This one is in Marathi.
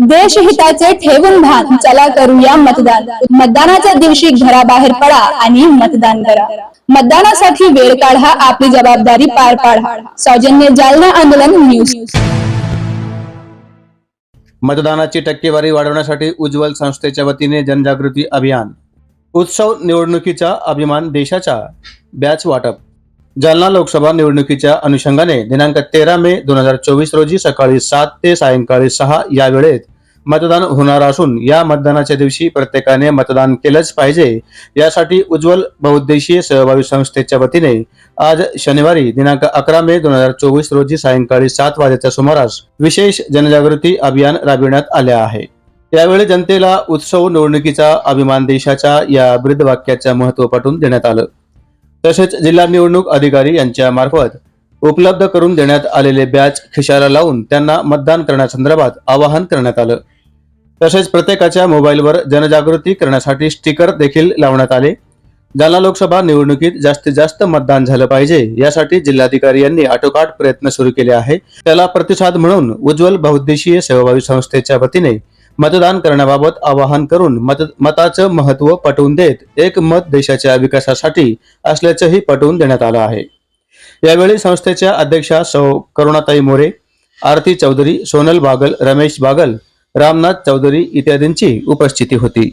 देशहिताचे ठेवून भान चला करूया मतदान. मतदानाच्या दिवशी घराबाहेर पडा आणि मतदान करा. मतदानासाठी वेळ काढा आपली जबाबदारी पार पाडा. सौजन्य जालना आंदोलन न्यूज. मतदानाची टक्केवारी वाढवण्यासाठी उज्ज्वल संस्थेच्या वतीने जनजागृती अभियान. उत्सव निवडणुकीचा अभिमान देशाचा बॅच वाटप. जालना लोकसभा निवडणुकीच्या अनुषंगाने दिनांक तेरा मे दोन हजार चोवीस रोजी सकाळी सात ते सायंकाळी सहा या वेळेत मतदान होणार असून या मतदानाच्या दिवशी प्रत्येकाने मतदान केलंच पाहिजे. यासाठी उज्ज्वल बहुउद्देशीय सहभागी संस्थेच्या वतीने आज शनिवारी दिनांक अकरा मे दोन हजार चोवीस रोजी सायंकाळी सात वाजेच्या सुमारास विशेष जनजागृती अभियान राबविण्यात आले आहे. यावेळी जनतेला उत्सव निवडणुकीचा अभिमान देशाच्या या ब्रीदवाक्याचं महत्त्व पटवून देण्यात आलं. तसेच जिल्हा निवडणूक अधिकारी यांच्या मार्फत उपलब्ध करून देण्यात आलेले बॅच खिशाला लावून त्यांना मतदान करण्यासंदर्भात आवाहन करण्यात आलं. तसेच प्रत्येकाच्या मोबाईलवर जनजागृती करण्यासाठी स्टिकर देखील लावण्यात आले. जालना लोकसभा निवडणुकीत जास्तीत जास्त मतदान झालं पाहिजे यासाठी जिल्हाधिकारी यांनी आटोकाट प्रयत्न सुरू केले आहे त्याला प्रतिसाद म्हणून उज्ज्वल बहुद्देशीय सेवाभावी संस्थेच्या वतीने मतदान करण्याबाबत आवाहन करून मत मताचं महत्त्व पटवून देत एक मत देशाच्या विकासासाठी असल्याचंही पटवून देण्यात आलं आहे. यावेळी संस्थेच्या अध्यक्षा सौ करुणाताई मोरे आरती चौधरी सोनल बागल रमेश बागल रामनाथ चौधरी इत्यादींची उपस्थिती होती.